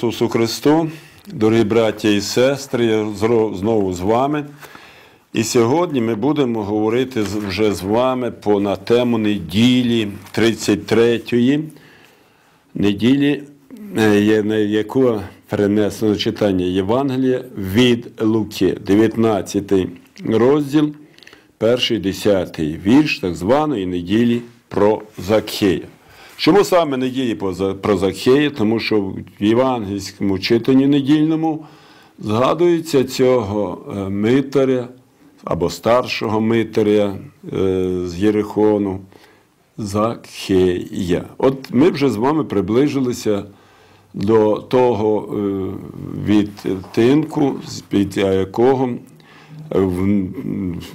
Ісусу Христу, дорогі браття і сестри, я знову з вами. І сьогодні ми будемо говорити вже з вами по, на тему неділі 33-ї, неділі, е, на яку перенесено читання Євангелія від Луки, 19 розділ, перший 10 вірш так званої неділі про Закхея. Чому саме неділі по про Закхея? Тому що в євангельському читанні недільному згадується цього е, митаря або старшого митаря е, з Єрихону Закхея. От ми вже з вами приближилися до того е, відтинку, з-під якого в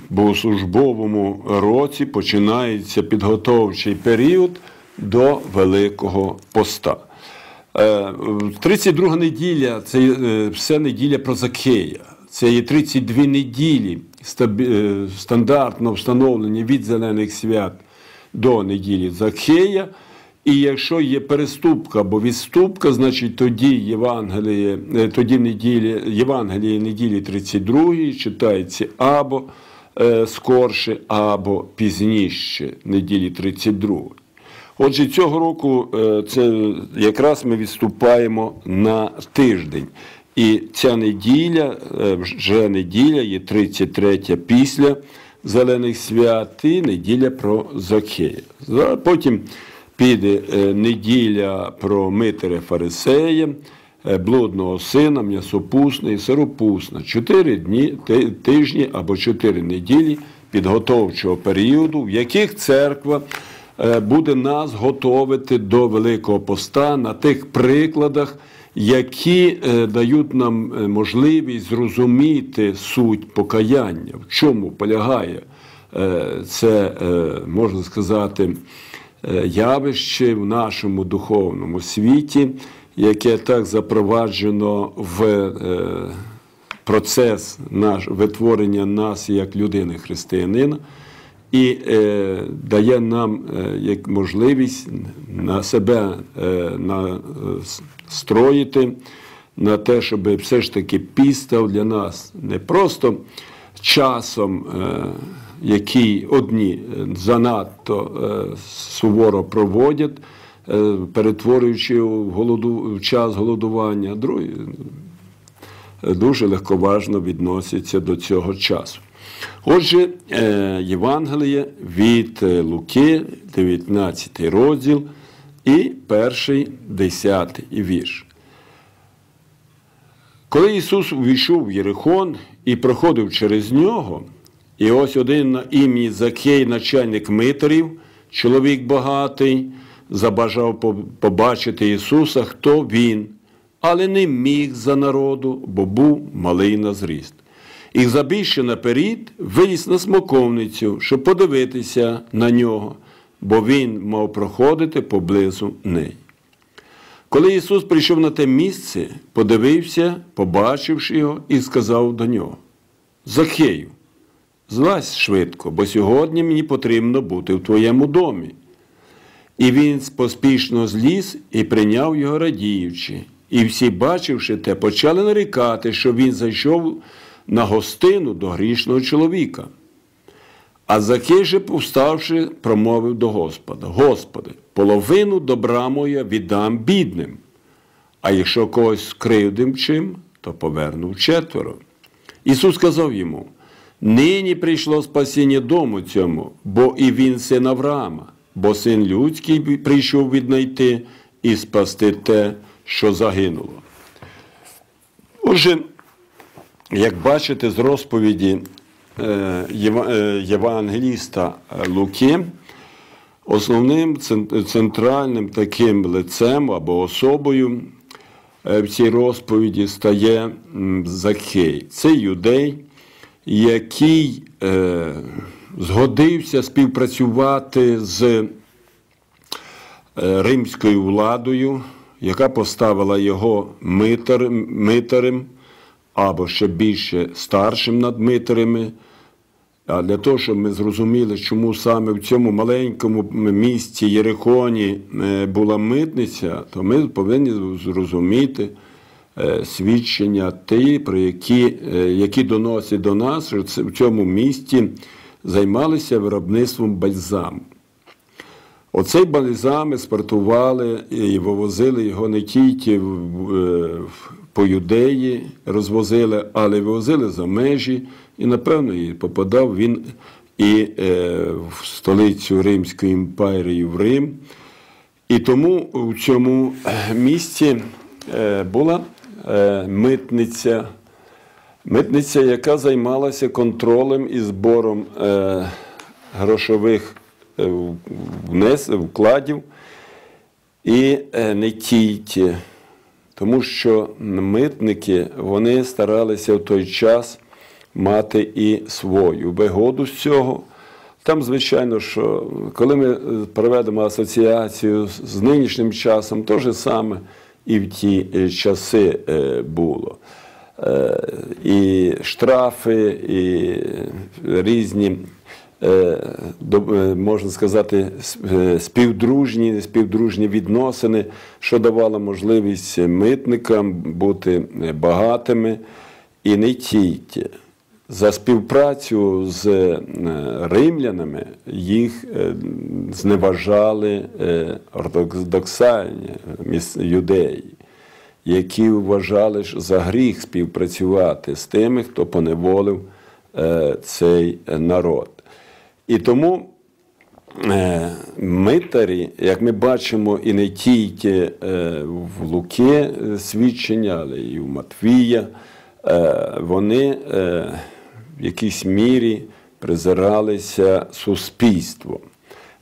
богослужбовому році починається підготовчий період до Великого Поста. Е, 32 неділя це е, все неділя про Закея. Це є 32 неділі е, стандартно встановлені від зелених свят до неділі Закхея. І якщо є переступка або відступка, значить тоді Євангеліє, е, тоді неділі, Євангеліє неділі 32 читається або е, скорше, або пізніше неділі 32. Отже, цього року е, це якраз ми відступаємо на тиждень. І ця неділя, е, вже неділя, є 33 після Зелених свят і неділя про Закея. Потім піде е, неділя про Митаря Фарисея, блудного сина, м'ясопусна і сиропусна. Чотири дні, тижні або чотири неділі підготовчого періоду, в яких церква буде нас готовити до Великого Поста на тих прикладах, які е, дають нам е, можливість зрозуміти суть покаяння, в чому полягає е, це, е, можна сказати, е, явище в нашому духовному світі, яке так запроваджено в е, процес наш, витворення нас як людини християнина і е, дає нам е, як можливість на себе е, на, е, на те, щоб все ж таки піст для нас не просто часом, е, який одні е, занадто е, суворо проводять, е, перетворюючи в, голоду, в час голодування, другі дуже легковажно відносяться до цього часу. Отже, е, Євангеліє від е, Луки, 19 розділ і перший 10 вірш. Коли Ісус увійшов в Єрихон і проходив через нього, і ось один на ім'я Закей, начальник митарів, чоловік багатий, забажав побачити Ісуса, хто він, але не міг за народу, бо був малий на зріст. І забільше наперед виліз на смоковницю, щоб подивитися на нього, бо він мав проходити поблизу неї. Коли Ісус прийшов на те місце, подивився, побачивши його, і сказав до нього: Захею, злазь швидко, бо сьогодні мені потрібно бути в твоєму домі. І він поспішно зліз і прийняв його радіючи. І всі, бачивши те, почали нарікати, що він зайшов на гостину до грішного чоловіка. А Закей же, повставши, промовив до Господа: Господи, половину добра моя віддам бідним, а якщо когось скривдим чим, то поверну четверо. Ісус сказав йому: Нині прийшло спасіння дому цьому, бо і він син Авраама, бо син людський прийшов віднайти і спасти те, що загинуло. Отже, як бачите з розповіді е, е, євангеліста Луки, основним центральним таким лицем або особою е, в цій розповіді стає м, Закхей. Це юдей, який згодився співпрацювати з римською владою, яка поставила його митарем або ще більше старшим над митарями. А для того, щоб ми зрозуміли, чому саме в цьому маленькому місті Єрихоні е, була митниця, то ми повинні зрозуміти, е, свідчення ті, про які, е, які доносять до нас, що в цьому місті займалися виробництвом бальзаму. Оцей бальзам експортували і вивозили його не тільки в- по юдеї, розвозили, але вивозили за межі, і, напевно, і попадав він і е, в столицю Римської імперії в Рим. І тому в цьому е, місті е, була митниця, митниця, яка займалася контролем і збором грошових внес, вкладів і не тільки. Тому що митники вони старалися в той час мати і свою вигоду з цього. Там, звичайно, що коли ми проведемо асоціацію з- нинішнім часом, то же саме і в ті е, часи е, було. Е, І штрафи, і різні, можна сказати, е, співдружні, співдружні відносини, що давало можливість митникам бути е, багатими і не тільки. За співпрацю з е, римлянами їх е, зневажали е, ортодоксальні юдеї, які вважали за гріх співпрацювати з тими, хто поневолив е, цей народ. І тому е, митарі, як ми бачимо, і не тільки е, в Луки е, свідчення, але і в Матвія, вони в якійсь мірі презиралися суспільством.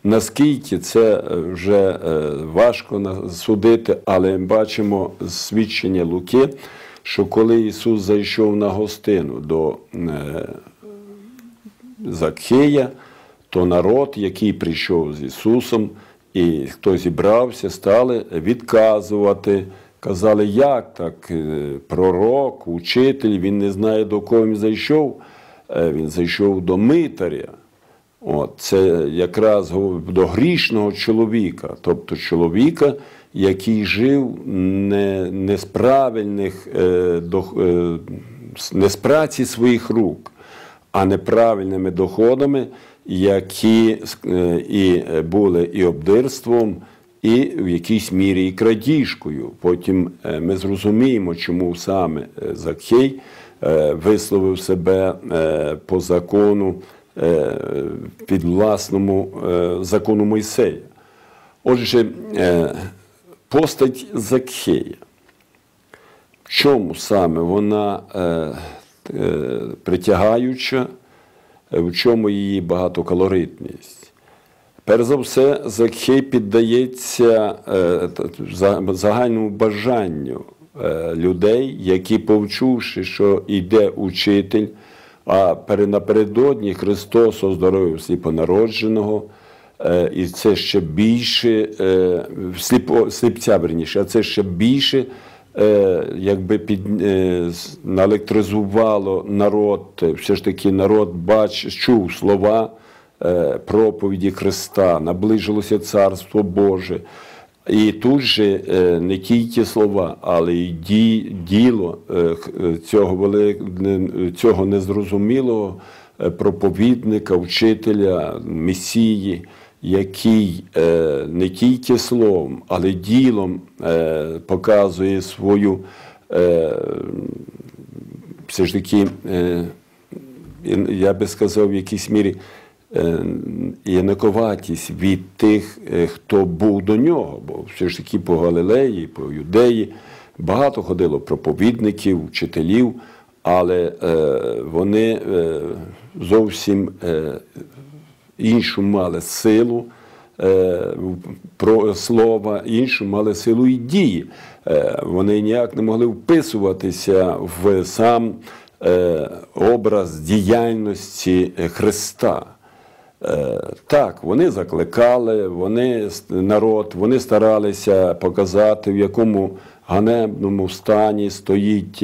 Наскільки це вже важко судити, але бачимо свідчення Луки, що коли Ісус зайшов на гостину до Закхея, то народ, який прийшов з Ісусом, і хто зібрався, стали відказувати. Казали, як так, е, пророк, учитель, він не знає, до кого він зайшов. Е, Він зайшов до митаря. От, це якраз до грішного чоловіка, тобто чоловіка, який жив не, не з правильних, е, е, не з праці своїх рук, а неправильними доходами, які е, і були і обдирством, і в якійсь мірі і крадіжкою. Потім е, ми зрозуміємо, чому саме е, Закхей е, висловив себе е, по закону е, під власному е, закону Мойсея. Отже, е, постать Закхея. В чому саме вона е, е, притягаюча, е, в чому її багатокалоритність? Перш за все, Закхей піддається е, загальному бажанню е, людей, які, повчувши, що йде учитель, а напередодні Христос оздоровив сліпонародженого, е, і це ще більше, е, сліпця верніше, а це ще більше е, якби під, е, наелектризувало народ, е, все ж таки народ бач, чув слова е, проповіді Христа, наближилося Царство Боже. І тут же е, не тільки слова, але й ді- діло е, е, цього, вели- не- цього незрозумілого е, проповідника, вчителя, месії, який е, не тільки словом, але ділом е, показує свою е, все ж таки, я би сказав, в якійсь мірі інаковатість від тих, хто був до нього, бо все ж таки по Галилеї, по Юдеї багато ходило проповідників, вчителів, але вони зовсім іншу мали силу е, про слова, іншу мали силу і дії. Е, Вони ніяк не могли вписуватися в сам е, образ діяльності Христа. Так, вони закликали, вони народ, вони старалися показати, в якому ганебному стані стоїть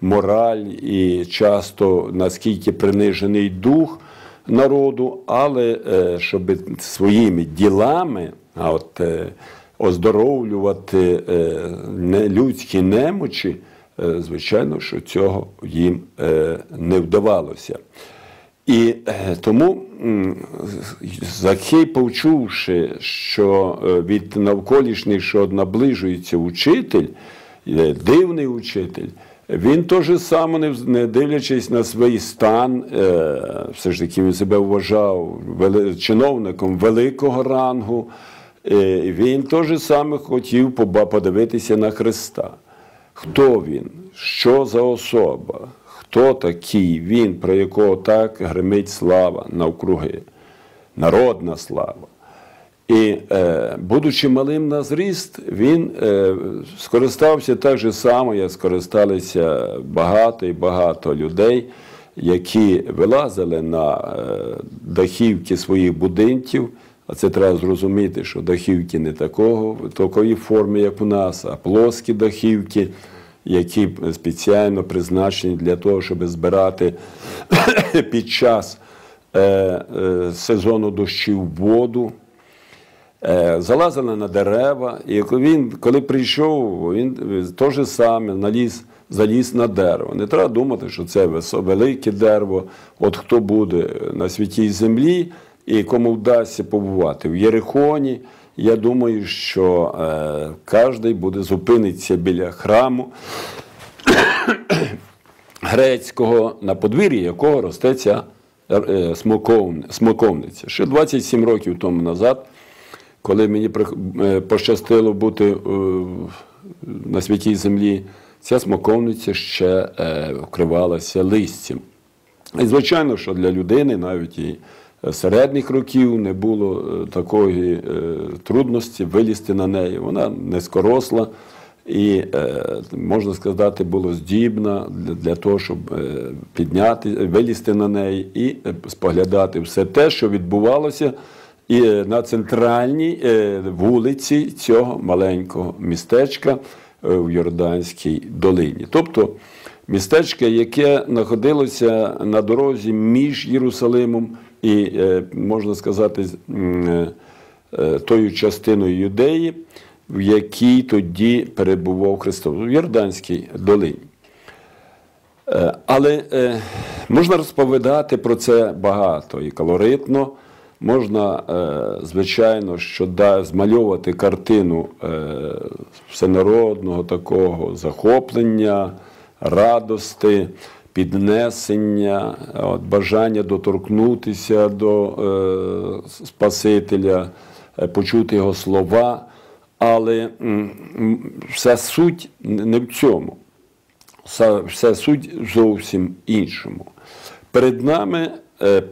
мораль і часто наскільки принижений дух народу, але е, щоб своїми ділами, а от е, оздоровлювати е, людські немочі, звичайно, що цього їм не вдавалося. І тому м, Закхей, почувши, що від навколишніх, що наближується учитель, дивний учитель, він теж саме, не дивлячись на свій стан, е, все ж таки він себе вважав чиновником великого рангу, е, він теж саме хотів подивитися на Христа. Хто він? Що за особа? Хто такий він, про якого так гримить слава навкруги? Народна слава. І, е, будучи малим на зріст, він е, скористався так же само, як скористалися багато і багато людей, які вилазили на е, дахівки своїх будинків. А це треба зрозуміти, що дахівки не такого, такої форми, як у нас, а плоскі дахівки, які спеціально призначені для того, щоб збирати під час е, е, сезону дощів воду. Е, залазили на дерева, і він, коли прийшов, він е, те ж саме наліз, заліз на дерево. Не треба думати, що це велике дерево. От хто буде на святій землі і кому вдасться побувати в Єрихоні. Я думаю, що е, кожен буде зупинитися біля храму грецького, на подвір'ї якого росте ця е, смоковн- смоковниця. Ще 27 років тому назад, коли мені е, пощастило бути е, на святій землі, ця смоковниця ще е, вкривалася листям. І звичайно, що для людини навіть і середніх років не було такої трудності вилізти на неї. Вона низькоросла і, е, можна сказати, було здібна для, того, щоб підняти, вилізти на неї і споглядати все те, що відбувалося і на центральній е, вулиці цього маленького містечка е, в Йорданській долині. Тобто містечко, яке знаходилося на дорозі між Єрусалимом і, е, можна сказати, тою частиною Юдеї, в якій тоді перебував Христос, в Йорданській долині. Але можна розповідати про це багато і колоритно. Можна, е, звичайно, що да, змальовувати картину е, всенародного такого захоплення, радости, піднесення, от, бажання доторкнутися до е, Спасителя, е, почути його слова. Але вся суть не в цьому. Вся, суть зовсім іншому. Перед нами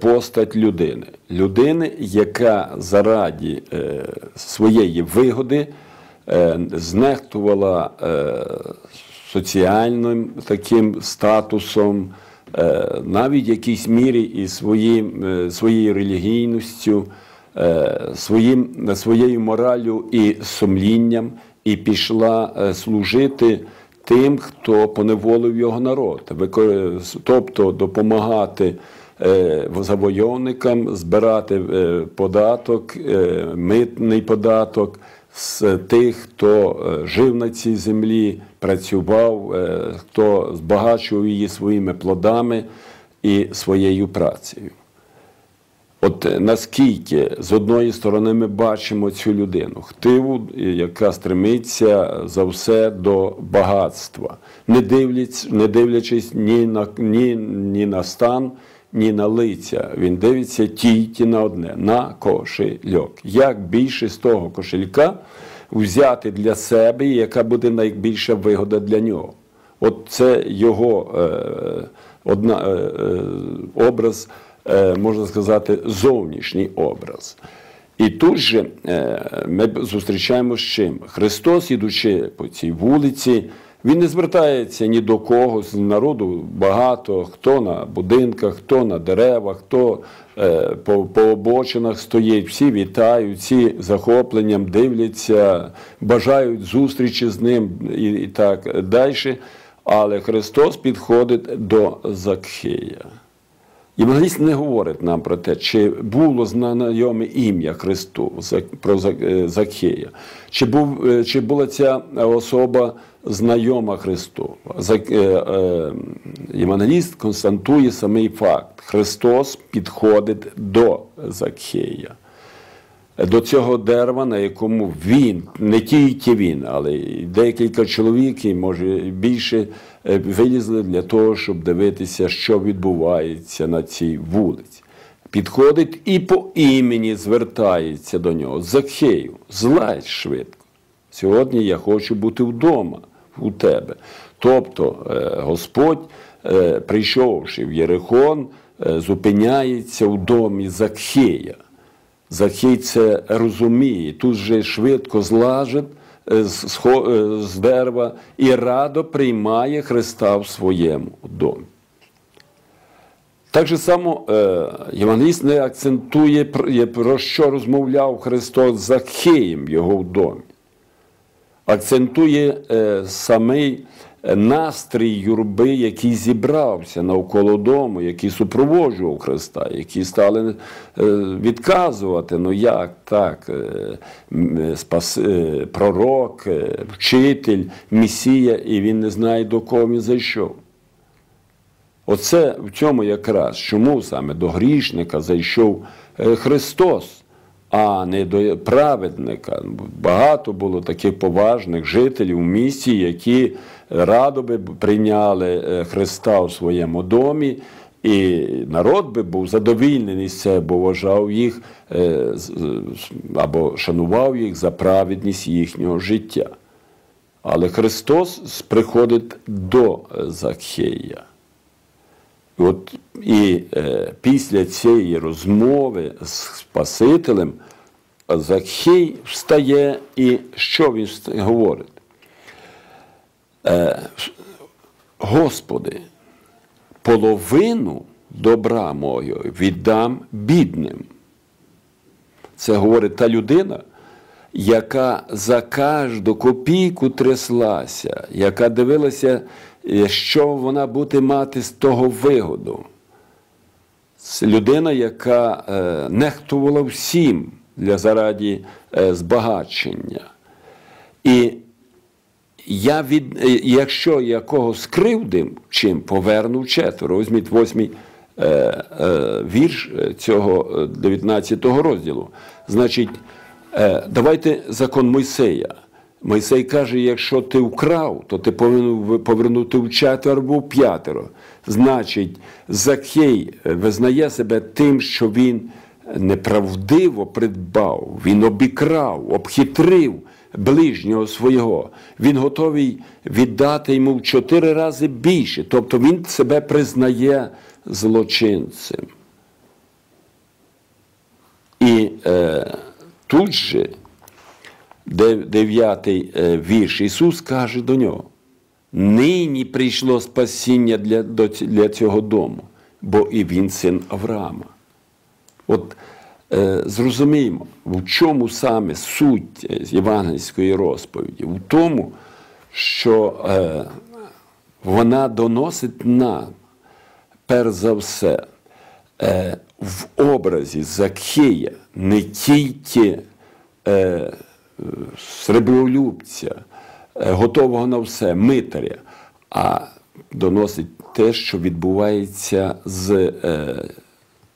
постать людини. Людини, яка заради е, своєї вигоди е, знехтувала е, соціальним таким статусом, е, навіть в якійсь мірі і своїм, е, своєю релігійністю, е, своїм, своєю мораллю і сумлінням, і пішла е, служити тим, хто поневолив його народ, тобто допомагати е, завойовникам збирати е, податок, е, митний податок з тих, хто е, жив на цій землі, працював, е, хто збагачував її своїми плодами і своєю працею. От е, наскільки з одної сторони ми бачимо цю людину, хтиву, е, яка стремиться за все до багатства, не дивлячись, не дивлячись ні на, ні, ні на стан, ні на лиця. Він дивиться тільки на одне на кошельок. Як більше з того кошелька взяти для себе, яка буде найбільша вигода для нього. От це його е, одна, е, е, образ, можна сказати, зовнішній образ. І тут же ми зустрічаємо з чим? Христос, ідучи по цій вулиці, він не звертається ні до кого, з народу багато, хто на будинках, хто на деревах, хто е, по, по обочинах стоїть, всі вітають, всі захопленням дивляться, бажають зустрічі з ним і, і так далі. Але Христос підходить до Закхея. Євангеліст не говорить нам про те, чи було знайоме ім'я Христу про е, Закхея, чи, був, е, чи була ця особа знайома Христу. За- е, е, Євангеліст констатує самий факт: Христос підходить до Закхея. До цього дерева, на якому він, не тільки він, але й декілька чоловік, і може більше, е, вилізли для того, щоб дивитися, що відбувається на цій вулиці. Підходить і по імені звертається до нього. Закхею, злазь швидко. Сьогодні я хочу бути вдома у тебе. Тобто е, Господь, е, прийшовши в Єрихон, е, зупиняється у домі Закхея. Захій це розуміє, тут же швидко злажить з, дерева і радо приймає Христа в своєму домі. Так же само Євангеліст не акцентує, про- що розмовляв Христос з в його в домі. Акцентує е, самий е, настрій юрби, який зібрався навколо дому, який супроводжував Христа, які стали е, відказувати, ну як так, спас, пророк, вчитель, Месія, і він не знає, до кого він зайшов. Оце в цьому якраз, чому саме до грішника зайшов Христос, а не до праведника. Багато було таких поважних жителів в місті, які радо би прийняли е, Христа у своєму домі, і народ би був задовільнений з це, бо вважав їх е, або шанував їх за праведність їхнього життя. Але Христос приходить до е, Закхея. І От і е, після цієї розмови з Спасителем Закхей встає, і що він говорить? Е, Господи, половину добра мого віддам бідним. Це говорить та людина, яка за кожну копійку тряслася, яка дивилася, е, що вона буде мати з того вигоду. Це людина, яка е, нехтувала всім для зараді е, збагачення. І я від, е, якщо я когось скривдив, чим поверну четверо. Візьміть восьмий е, е, вірш е, цього е, 19 розділу. Значить, е, давайте закон Мойсея. Мойсей каже, якщо ти вкрав, то ти повинен повернути в четверо або в п'ятеро. Значить, Закхей визнає себе тим, що він неправдиво придбав, він обікрав, обхитрив ближнього свого. Він готовий віддати йому в чотири рази більше. Тобто він себе признає злочинцем. І е, тут же дев'ятий е, вірш Ісус каже до нього: нині прийшло спасіння для, для цього дому, бо і він син Авраама. От е, зрозуміємо, в чому саме суть е, євангельської розповіді? В тому, що е, вона доносить нам, перш за все, е, в образі Закхея не тільки е, сребролюбця, е, готового на все, митаря, а доносить те, що відбувається з е,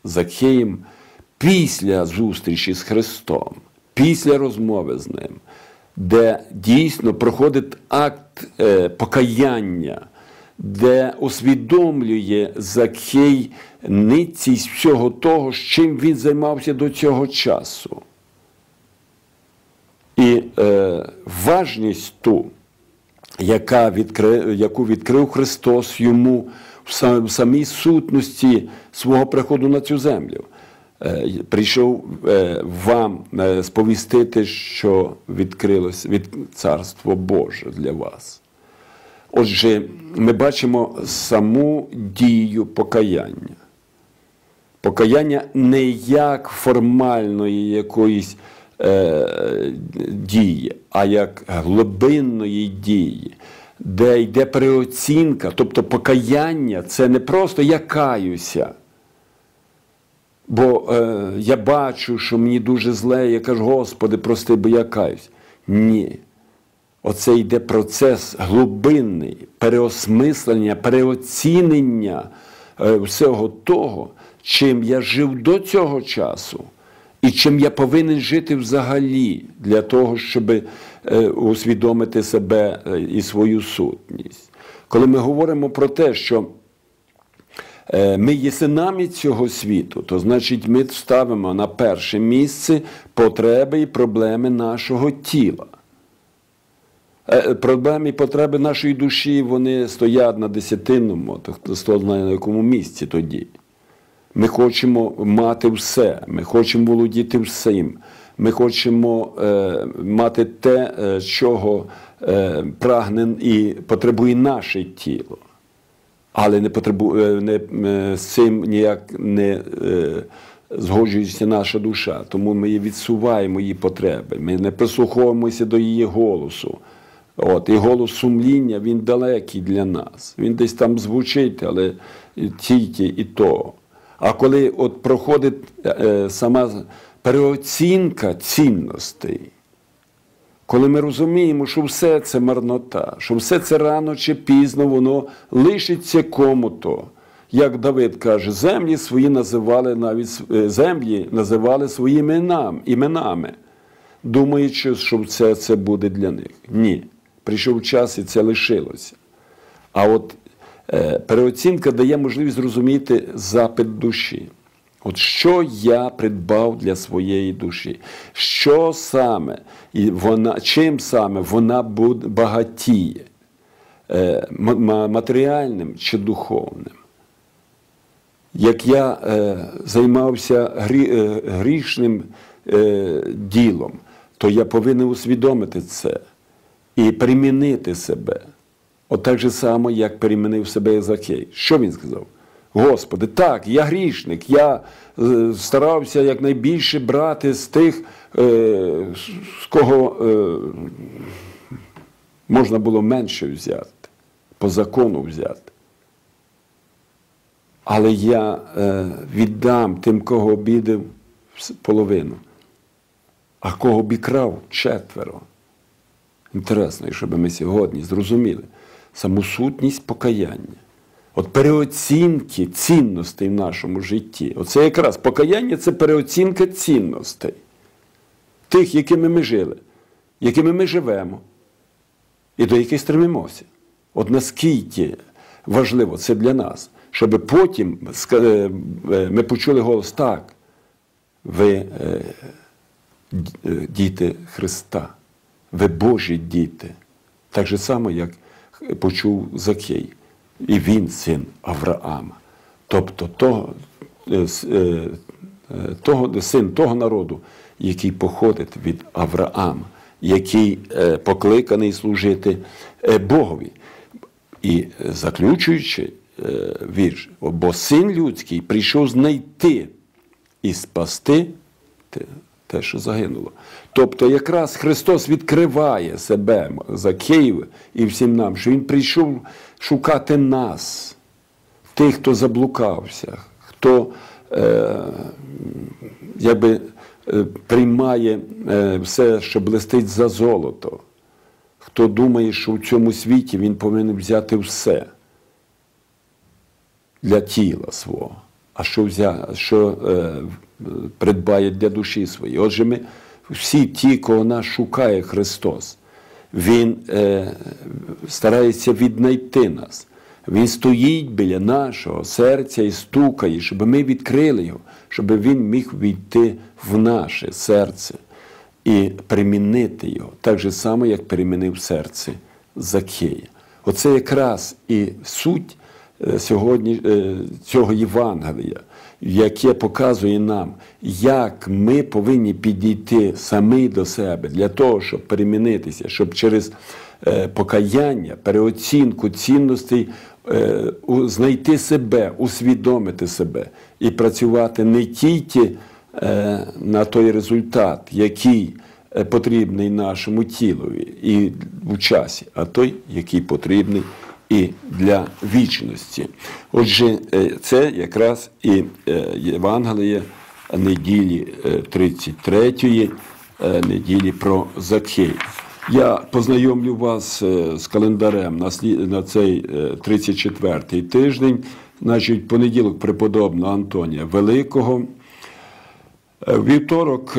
Закхеєм після зустрічі з Христом, після розмови з ним, де дійсно проходить акт е, покаяння, де усвідомлює Закхей ницість всього того, з чим він займався до цього часу. І е, важність ту, яка відкри, яку відкрив Христос йому в самій сутності свого приходу на цю землю. Е, Прийшов е, вам е, сповістити, що відкрилось від Царство Боже для вас. Отже, ми бачимо саму дію покаяння. Покаяння не як формальної якоїсь е, дії, а як глибинної дії, де йде переоцінка. Тобто покаяння це не просто я каюся. Бо е, я бачу, що мені дуже зле, я кажу, Господи, прости, бо я каюсь. Ні. оце йде процес глибинний переосмислення, переоцінення е, всього того, чим я жив до цього часу, і чим я повинен жити взагалі для того, щоб е, усвідомити себе е, і свою сутність. Коли ми говоримо про те, що ми є синами цього світу, то значить ми ставимо на перше місце потреби і проблеми нашого тіла. Е, проблеми і потреби нашої душі вони стоять на десятинному, то хто знає на якому місці тоді. Ми хочемо мати все, ми хочемо володіти всім. Ми хочемо е, мати те, е, чого е, прагне і потребує наше тіло. Але не потребує, не, е, з цим ніяк не е, згоджується наша душа. Тому ми її відсуваємо її потреби. Ми не прислуховуємося до її голосу. От, І голос сумління, він далекий для нас. Він десь там звучить, але тільки і то. А коли от проходить е, сама переоцінка цінностей, коли ми розуміємо, що все це марнота, що все це рано чи пізно воно лишиться кому-то. Як Давид каже, землі свої називали навіть е, землі називали своїми іменами, думаючи, що все це буде для них. Ні прийшов час і це лишилося. А от е, переоцінка дає можливість зрозуміти запит душі. От що я придбав для своєї душі, що саме, і вона, чим саме вона багатіє, е, матеріальним чи духовним. Як я е, займався грі, е, грішним е, ділом, то я повинен усвідомити це і примінити себе. От так же само, як перемінив себе Єзакей. Що він сказав? Господи, так, я грішник, я е, старався якнайбільше брати з тих, е, з кого е, можна було менше взяти, по закону взяти. Але я віддам тим, кого обідав половину, а кого обікрав четверо. Інтересно, щоб ми сьогодні зрозуміли саму сутність покаяння. От переоцінки цінностей в нашому житті. Оце якраз покаяння це переоцінка цінностей, тих, якими ми жили, якими ми живемо, і до яких стремимося. От наскільки важливо це для нас, щоб потім е, е, ми почули голос так, ви е, діти Христа ви Божі діти. Так же само, як почув Закей. І він син Авраама. Тобто того, е, е, того, син того народу, який походить від Авраама, який е, покликаний служити Богові. І заключуючи вірш, бо син людський прийшов знайти і спасти те, що загинуло. Тобто, якраз Христос відкриває себе за Київ і всім нам, що Він прийшов шукати нас, тих, хто заблукався, хто е, якби е, приймає е, все, що блистить за золото, хто думає, що в цьому світі він повинен взяти все для тіла свого, а що взяти, що е, придбає для душі своєї. Отже, ми всі ті, кого нас шукає Христос, Він е, старається віднайти нас. Він стоїть біля нашого серця і стукає, щоб ми відкрили його, щоб він міг війти в наше серце і примінити його, так же само, як перемінив серце Закея. Оце якраз і суть е, сьогодні е, цього Євангелія яке показує нам, як ми повинні підійти самі до себе для того, щоб перемінитися, щоб через е, покаяння, переоцінку цінностей е, знайти себе, усвідомити себе і працювати не тільки е, на той результат, який потрібний нашому тілові і в часі, а той, який потрібний і для вічності. Отже, е, це якраз і е, Євангеліє неділі 33-ї, е, неділі про Закей. Я познайомлю вас з календарем на, цей е, 34-й тиждень. Значить, понеділок преподобного Антонія Великого. Вівторок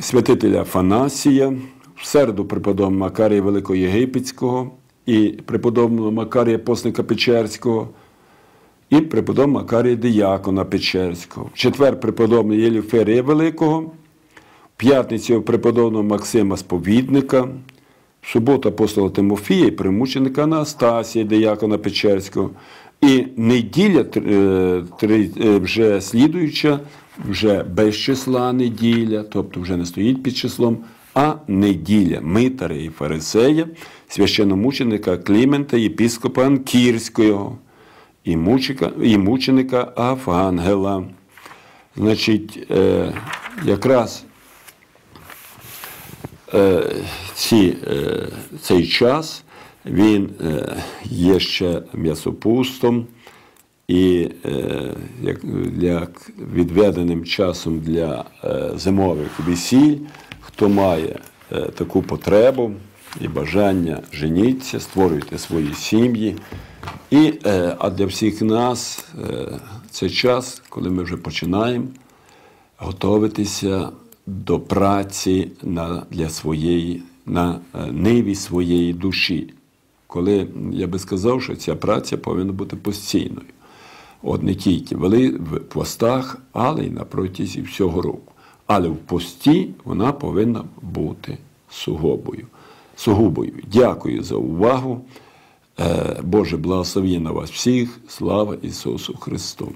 святителя Афанасія, в середу преподобного Макарія Великого Єгипетського і преподобного Макарія Постника Печерського, і преподобного Макарія Діякона Печерського. В четвер преподобного Єліферія Великого, в п'ятницю преподобного Максима Сповідника, в суботу апостола Тимофія і примученика Анастасія Діякона Печерського. І неділя е, е, вже слідуюча, вже без числа неділя, тобто вже не стоїть під числом, а неділя Митаря і Фарисея, священномученика Клімента, єпіскопа Анкірського і, мучика, і мученика Афангела. Значить, е, якраз е, ці, е, цей час він е, є ще м'ясопустом і е, як, як відведеним часом для е, зимових весіль, хто має е, таку потребу і бажання женіться, створюйте свої сім'ї. І, е, а для всіх нас е, це час, коли ми вже починаємо готуватися до праці на, для своєї, на ниві своєї душі. Коли я би сказав, що ця праця повинна бути постійною. От не тільки в постах, але й на протязі всього року. Але в пості вона повинна бути сугубою. сугубою. Дякую за увагу. Е, Боже, благослови на вас всіх. Слава Ісусу Христу!